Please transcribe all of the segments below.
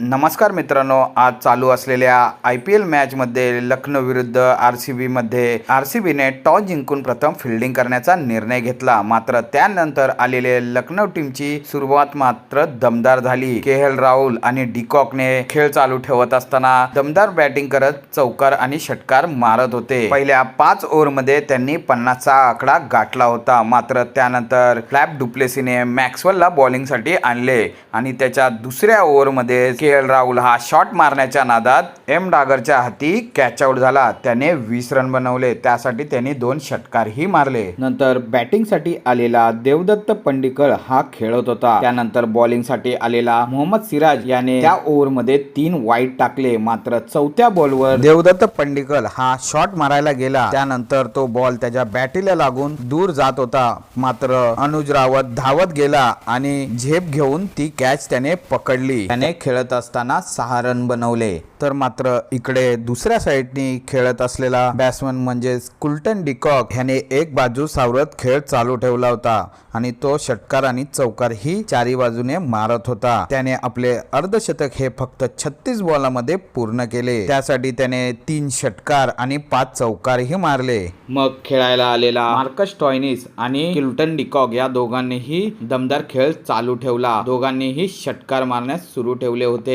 नमस्कार मित्रांनो आज चालू असलेल्या आय पी एल मॅचमध्ये लखनौ विरुद्ध आर सी बीमध्ये आर सी बीने टॉस जिंकून प्रथम फिल्डिंग करण्याचा निर्णय घेतला. मात्र त्यानंतर आलेले लखनौ टीमची सुरुवात मात्र दमदार झाली. के एल राहुल आणि डिकॉकने खेळ चालू ठेवत असताना दमदार बॅटिंग करत चौकार आणि षटकार मारत होते. पहिल्या पाच ओव्हरमध्ये त्यांनी पन्नासचा आकडा गाठला होता. मात्र त्यानंतर फ्लॅप डुप्लेसीने मॅक्सवेलला बॉलिंगसाठी आणले आणि त्याच्या दुसऱ्या ओव्हरमध्ये के एल राहुल हा शॉट मारण्याच्या नादात एम डागरच्या हाती कॅच आउट झाला. त्याने वीस रन बनवले. त्यासाठी त्यांनी दोन षटकारही मारले. नंतर बॅटिंगसाठी आलेला देवदत्त पंडिकळ हा खेळत होता. त्यानंतर बॉलिंगसाठी आलेला मोहम्मद सिराज याने त्या ओव्हरमध्ये तीन वाईट टाकले. मात्र चौथ्या बॉलवर देवदत्त पंडिकल हा शॉट मारायला गेला. त्यानंतर तो बॉल त्याच्या बॅटीला लागून दूर जात होता. मात्र अनुज रावत धावत गेला आणि झेप घेऊन ती कॅच त्याने पकडली. त्याने खेळत असताना सहा रन बनवले. तर मात्र इकडे दुसऱ्या साईडने खेळत असलेला बॅट्समन म्हणजेच कुल्टन डिकॉक ह्याने एक बाजू सावरत खेळ चालू ठेवला होता आणि तो षटकार आणि चौकार ही चारी बाजूने मारत होता. त्याने आपले अर्धशतक हे फक्त छत्तीस बॉलामध्ये पूर्ण केले. त्यासाठी त्याने तीन षटकार आणि पाच चौकारही मारले. मग खेळायला आलेला मार्कस टॉयनिस आणि किल्टन डिकॉक या दोघांनीही दमदार खेळ चालू ठेवला. दोघांनीही षटकार मारण्यास सुरू ठेवले होते.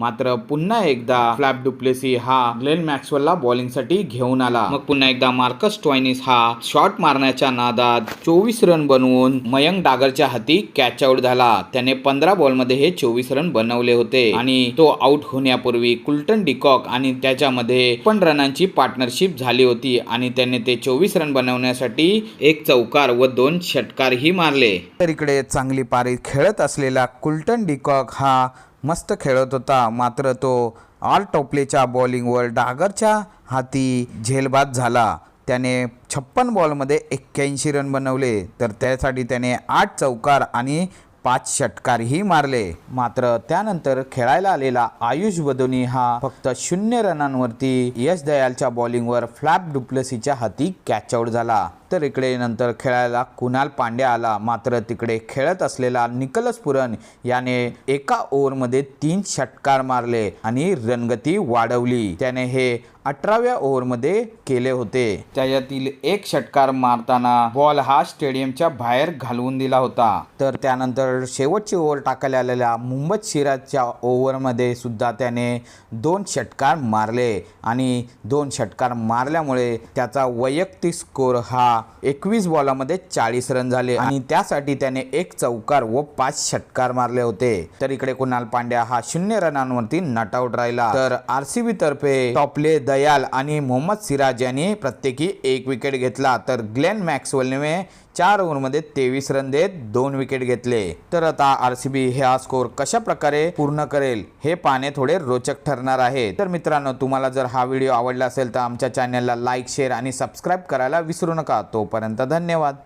मात्र पुन्हा एकदा फ्लॅप डुप्लेसी हा ग्लेन मॅक्सवेलला बॉलिंगसाठी घेऊन आला. मग पुन्हा एकदा मार्कस टॉयनिस हा शॉट मारण्याच्या नादात चोवीस रन बनवून मयंक डागरच्या हाती कॅच आउट झाला. त्याने पंधरा बॉलमध्ये हे चोवीस रन बनवले होते आणि तो आउट होण्यापूर्वी कुल्टन डिकॉक आणि त्याच्यामध्ये पण रनांची पार्टनरशिप झाली होती आणि त्याने ते चोवीस रन बनवण्यासाठी एक चौकार व दोन षटकारही मारले. तर इकडे चांगली पारी खेळत असलेला कुल्टन डिकॉक हा मस्त खेळत होता. मात्र तो ऑल टोपलेच्या बॉलिंगवर डागरच्या हाती झेलबाद झाला. त्याने छप्पन बॉलमध्ये एक्क्याऐंशी रन बनवले. तर त्यासाठी त्याने आठ चौकार आणि पाच षटकारही मारले. मात्र त्यानंतर खेळायला आलेला आयुष बदोनी हा फक्त शून्य रनांवरती यश दयालच्या बॉलिंगवर फ्लॅप डुप्लसीच्या हाती कॅच आउट झाला. तर इकडे नंतर खेळायला कुणाल पांड्या आला. मात्र तिकडे खेळत असलेला निकलस पुरण याने एका ओव्हरमध्ये तीन षटकार मारले आणि रणगती वाढवली. त्याने हे अठराव्या ओव्हरमध्ये केले होते. त्याच्यातील एक षटकार मारताना बॉल हा स्टेडियमच्या बाहेर घालवून दिला होता. तर त्यानंतर शेवटची ओव्हर टाकायला आलेल्या मुंबई सिराजच्या ओव्हरमध्ये सुद्धा त्याने दोन षटकार मारले आणि दोन षटकार मारल्यामुळे त्याचा वैयक्तिक स्कोर हा एकवीस बॉलामध्ये चाळीस रन झाले आणि त्यासाठी त्याने एक चौकार व पाच षटकार मारले होते. तर इकडे कुणाल पांड्या हा शून्य रनांवरती नट आउट राहिला. तर आर सी बी तर्फे टॉपले दयाल आणि मोहम्मद सिराज यांनी प्रत्येकी एक विकेट घेतला. तर ग्लेन मॅक्सवेलने चार ओव्हरमध्ये तेवीस रन देत दोन विकेट घेतले. तर आता आर सी बी हा स्कोर कशा प्रकारे पूर्ण करेल हे पाहणे थोडे रोचक ठरणार आहे. तर मित्रांनो तुम्हाला जर हा व्हिडिओ आवडला असेल तर आमच्या चॅनलला लाईक शेअर आणि सबस्क्राईब करायला विसरू नका. तोपर्यंत धन्यवाद.